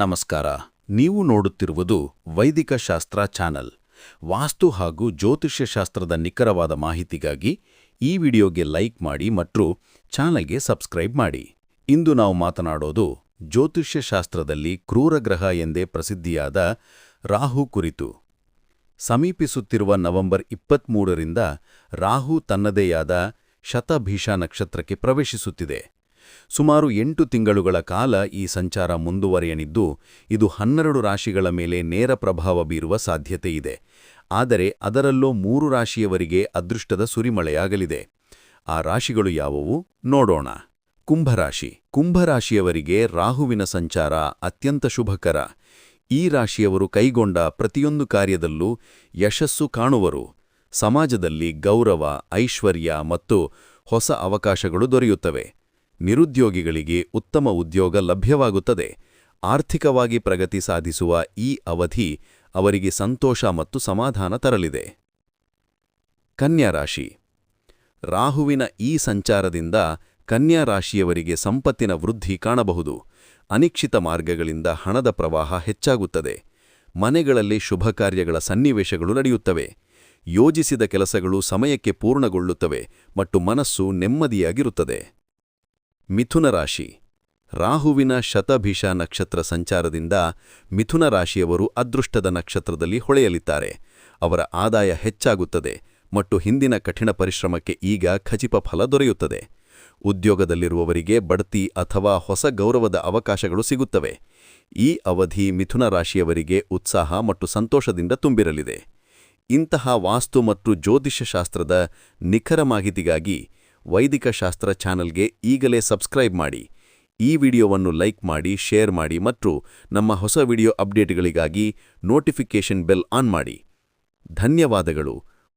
ನಮಸ್ಕಾರ. ನೀವು ನೋಡುತ್ತಿರುವುದು ವೈದಿಕ ಶಾಸ್ತ್ರ ಚಾನಲ್. ವಾಸ್ತು ಹಾಗೂ ಜ್ಯೋತಿಷ್ಯ ಶಾಸ್ತ್ರದ ನಿಖರವಾದ ಮಾಹಿತಿಗಾಗಿ ಈ ವಿಡಿಯೋಗೆ ಲೈಕ್ ಮಾಡಿ ಮತ್ತು ಚಾನಲ್ಗೆ ಸಬ್ಸ್ಕ್ರೈಬ್ ಮಾಡಿ. ಇಂದು ನಾವು ಮಾತನಾಡೋದು ಜ್ಯೋತಿಷ್ಯ ಶಾಸ್ತ್ರದಲ್ಲಿ ಕ್ರೂರಗ್ರಹ ಎಂದೇ ಪ್ರಸಿದ್ಧಿಯಾದ ರಾಹು ಕುರಿತು. ಸಮೀಪಿಸುತ್ತಿರುವ ನವೆಂಬರ್ ಇಪ್ಪತ್ಮೂರರಿಂದ ರಾಹು ತನ್ನದೇಯಾದ ಶತಭೀಷ ನಕ್ಷತ್ರಕ್ಕೆ ಪ್ರವೇಶಿಸುತ್ತಿದೆ. ಸುಮಾರು ಎಂಟು ತಿಂಗಳುಗಳ ಕಾಲ ಈ ಸಂಚಾರ ಮುಂದುವರಿಯನಿದ್ದು, ಇದು ಹನ್ನೆರಡು ರಾಶಿಗಳ ಮೇಲೆ ನೇರ ಪ್ರಭಾವ ಬೀರುವ ಸಾಧ್ಯತೆಯಿದೆ ಆದರೆ ಅದರಲ್ಲೂ ಮೂರು ರಾಶಿಯವರಿಗೆ ಅದೃಷ್ಟದ ಸುರಿಮಳೆಯಾಗಲಿದೆ. ಆ ರಾಶಿಗಳು ಯಾವುವು? ನೋಡೋಣ. ಕುಂಭರಾಶಿ. ಕುಂಭರಾಶಿಯವರಿಗೆ ರಾಹುವಿನ ಸಂಚಾರ ಅತ್ಯಂತ ಶುಭಕರ. ಈ ರಾಶಿಯವರು ಕೈಗೊಂಡ ಪ್ರತಿಯೊಂದು ಕಾರ್ಯದಲ್ಲೂ ಯಶಸ್ಸು ಕಾಣುವರು. ಸಮಾಜದಲ್ಲಿ ಗೌರವ, ಐಶ್ವರ್ಯ ಮತ್ತು ಹೊಸ ಅವಕಾಶಗಳು ದೊರೆಯುತ್ತವೆ. ನಿರುದ್ಯೋಗಿಗಳಿಗೆ ಉತ್ತಮ ಉದ್ಯೋಗ ಲಭ್ಯವಾಗುತ್ತದೆ. ಆರ್ಥಿಕವಾಗಿ ಪ್ರಗತಿ ಸಾಧಿಸುವ ಈ ಅವಧಿ ಅವರಿಗೆ ಸಂತೋಷ ಮತ್ತು ಸಮಾಧಾನ ತರಲಿದೆ. ಕನ್ಯಾ ರಾಶಿ. ರಾಹುವಿನ ಈ ಸಂಚಾರದಿಂದ ಕನ್ಯಾ ರಾಶಿಯವರಿಗೆ ಸಂಪತ್ತಿನ ವೃದ್ಧಿ ಕಾಣಬಹುದು. ಅನಿಕ್ಷಿತ ಮಾರ್ಗಗಳಿಂದ ಹಣದ ಪ್ರವಾಹ ಹೆಚ್ಚಾಗುತ್ತದೆ. ಮನೆಗಳಲ್ಲಿ ಶುಭ ಕಾರ್ಯಗಳ ಸನ್ನಿವೇಶಗಳು ನಡೆಯುತ್ತವೆ. ಯೋಜಿಸಿದ ಕೆಲಸಗಳು ಸಮಯಕ್ಕೆ ಪೂರ್ಣಗೊಳ್ಳುತ್ತವೆ ಮತ್ತು ಮನಸ್ಸು ನೆಮ್ಮದಿಯಾಗಿರುತ್ತದೆ. ಮಿಥುನ ರಾಶಿ. ರಾಹುವಿನ ಶತಭಿಷ ನಕ್ಷತ್ರ ಸಂಚಾರದಿಂದ ಮಿಥುನ ರಾಶಿಯವರು ಅದೃಷ್ಟದ ನಕ್ಷತ್ರದಲ್ಲಿ ಹೊಳೆಯಲಿದ್ದಾರೆ. ಅವರ ಆದಾಯ ಹೆಚ್ಚಾಗುತ್ತದೆ ಮತ್ತು ಹಿಂದಿನ ಕಠಿಣ ಪರಿಶ್ರಮಕ್ಕೆ ಈಗ ಖಚಿತ ಫಲ ದೊರೆಯುತ್ತದೆ. ಉದ್ಯೋಗದಲ್ಲಿರುವವರಿಗೆ ಬಡ್ತಿ ಅಥವಾ ಹೊಸ ಗೌರವದ ಅವಕಾಶಗಳು ಸಿಗುತ್ತವೆ. ಈ ಅವಧಿ ಮಿಥುನ ರಾಶಿಯವರಿಗೆ ಉತ್ಸಾಹ ಮತ್ತು ಸಂತೋಷದಿಂದ ತುಂಬಿರಲಿದೆ. ಇಂತಹ ವಾಸ್ತು ಮತ್ತು ಜ್ಯೋತಿಷ್ಯಶಾಸ್ತ್ರದ ನಿಖರ ಮಾಹಿತಿಗಾಗಿ ವೈದಿಕ ಶಾಸ್ತ್ರ ಚಾನಲ್ಗೆ ಈಗಲೇ ಸಬ್ಸ್ಕ್ರೈಬ್ ಮಾಡಿ. ಈ ವಿಡಿಯೋವನ್ನು ಲೈಕ್ ಮಾಡಿ, ಶೇರ್ ಮಾಡಿ ಮತ್ತು ನಮ್ಮ ಹೊಸ ವಿಡಿಯೋ ಅಪ್ಡೇಟ್ಗಳಿಗಾಗಿ ನೋಟಿಫಿಕೇಷನ್ ಬೆಲ್ ಆನ್ ಮಾಡಿ. ಧನ್ಯವಾದಗಳು.